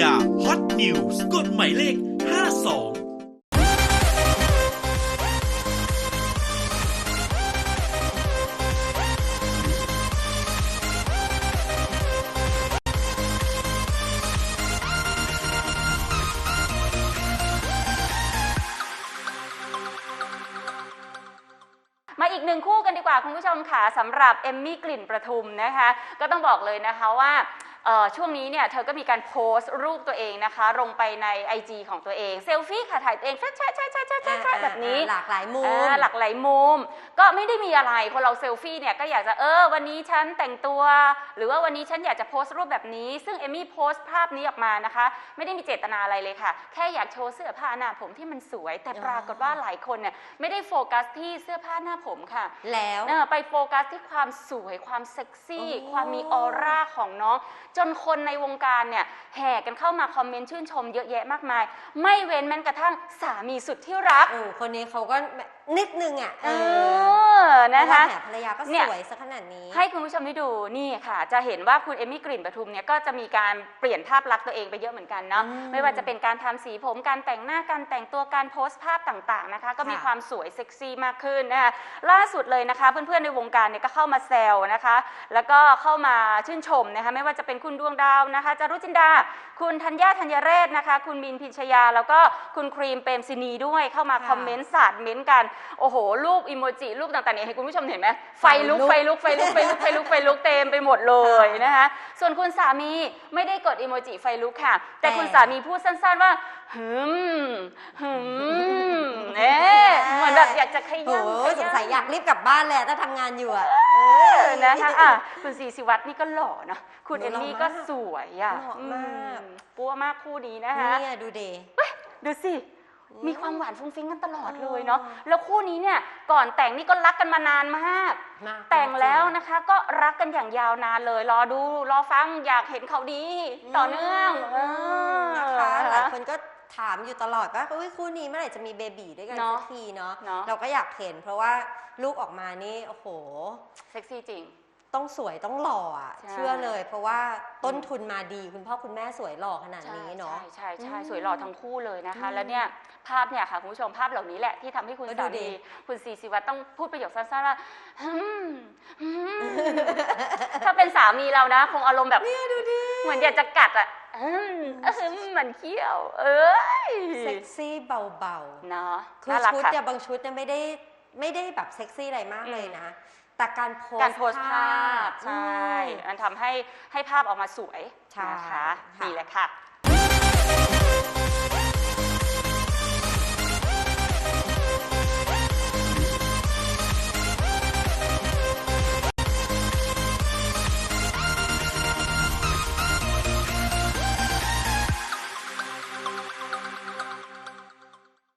ยาฮอตนิวส์กฎหมายเลข 52มาอีกหนึ่งคู่กันดีกว่าคุณผู้ชมค่ะสำหรับเอมมี่กลิ่นประทุมนะคะ ก็ต้องบอกเลยนะคะว่า ช่วงนี้เนี่ยเธอก็มีการโพสต์รูปตัวเองนะคะ ลงไปใน IG ของตัวเองเซลฟี่ค่ะถ่ายตัวเองแช่แช่แช่แช่แช่แช่แช่แบบนี้อ่าหลากหลายมุมอ่าหลากหลายมุม ก็ไม่ได้มีอะไรคนเราเซลฟี่เนี่ยก็อยากจะเออวันนี้ฉันแต่งตัว หรือว่าวันนี้ฉันอยากจะโพสต์รูปแบบนี้ ซึ่งเอมมี่โพสต์ภาพนี้ออกมานะคะ ไม่ได้มีเจตนาอะไรเลยค่ะ แค่อยากโชว์เสื้อผ้าหน้าผมที่มันสวย แต่ปรากฏว่าหลายคนเนี่ยไม่ได้โฟกัสที่เสื้อผ้าหน้าผมค่ะ แล้วเออไปโฟกัสที่ความสวยความเซ็กซี่โอ้ความมีออร่าของน้องจนคนในวงการเนี่ยแห่กันเข้ามาคอมเมนต์ชื่นชมเยอะแยะมากมาย ไม่เว้นแม้กระทั่งสามีสุดที่รักโอ้คนนี้เขาก็นิดนึงอะเอเออ นะคะเพราว่าแหมภรรยาก็เนี่สยวยซะขนาดนี้ ให้คุณผู้ชมได้ดูนี่ค่ะ จะเห็นว่าคุณเอมมี่กลิ่นปทุมเนี่ยก็จะมีการเปลี่ยนภาพลักษณ์ตัวเองไปเยอะเหมือนกันเนาะอืมไม่ว่าจะเป็นการทำสีผม การแต่งหน้า การแต่งตัว การโพสต์ภาพต่างๆนะคะ ก็มีค่ะความสวยเซ็กซี่มากขึ้นนะคะ ล่าสุดเลยนะคะ เพื่อนๆในวงการเนี่ยก็เข้ามาแซวนะคะ แล้วก็เข้ามาชื่นชมนะคะ ไม่ว่าจะเป็นคุณดวงดาวนะคะจารุจินดา คุณธัญญาธัญเรศนะคะ คุณมินพิชยา แล้วก็คุณครีมเปรมซินีด้วย เข้ามาค่ะคอมเมนต์สาดเม้นต์กัน โอ้โห รูปอิโมจิ รูปต่างๆเนี่ยให้คุณผู้ชมเห็นไหมไฟลุกไฟลุกไฟลุกไฟลุกไฟลุกไฟลุกเต็มไปหมดเลยนะคะส่วนคุณสามีไม่ได้กดอิโมจิไฟลุกค่ะ แต่แต่คุณสามีพูดสั้นๆว่าหืมหืมเอ๊ะเหมือนแบบอยากจะขโอ้ย้ำโหขสงสัยอยากรีบกลับบ้านเลยอะถ้าทำงานอยู่อะเอเอออนะคะอะคุณซีสิวัตรนี่ก็หล่อเนอะคุณหล่เออมมี่มากก็สวยอะหล่อมากอืปัวมากคู่นี้นะคะเนี่ยดูเดย์ดูสิอื มมีความหวานฟุ้งฟิ้งกันตลอดเลยอ๋อเนาะแล้วคู่นี้เนี่ยก่อนแต่งนี่ก็รักกันมานานมากมาก แต่งแล้วนะคะก็รักกันอย่างยาวนานเลย รอดูรอฟังอยากเห็นเขาดีต่อเนื่องเออนะคะหลายคนก็ถามอยู่ตลอดว่าอุ๊ยคู่นี้เมื่อไหร่จะมีเบบีด้วยกันเนอะสักทีเนาะเนอะเราก็อยากเห็น เพราะว่าลูกออกมานี่โอ้โหเซ็กซี่จริง ต้องสวยต้องหล่ออะใช่ เชื่อเลย เพราะว่าต้นทุนมาดี คุณพ่อคุณแม่สวยหล่อขนาดนี้เนาะ ใช่ใช่ใช่อืมสวยหล่อทั้งคู่เลยนะคะ อืมแล้วเนี่ยภาพเนี่ยค่ะคุณผู้ชมภาพเหล่านี้แหละที่ทำให้คุณก็ดูสาดิมีคุณซีสิวัตรต้องพูดประโยคสั้นๆว่าฮึมฮึมถ้าเป็นสามีเรานะ คงอารมณ์แบบเนี่ยดูดิเหมือนอยากจะกัดอะอืมอืมเหมือนเขี้ยว เอ้ยเซ็กซี่เบาเนาะๆคือน่ารักชุดค่ะ เนี่ยบางชุดเนี่ยไม่ได้ไม่ได้แบบเซ็กซี่อะไรมากเลยนะ แต่การโพสการโพสต์ภาพอืใช่มมันทำให้ให้ภาพออกมาสวยใช่นะคะค่ะ นี่แหละค่ะ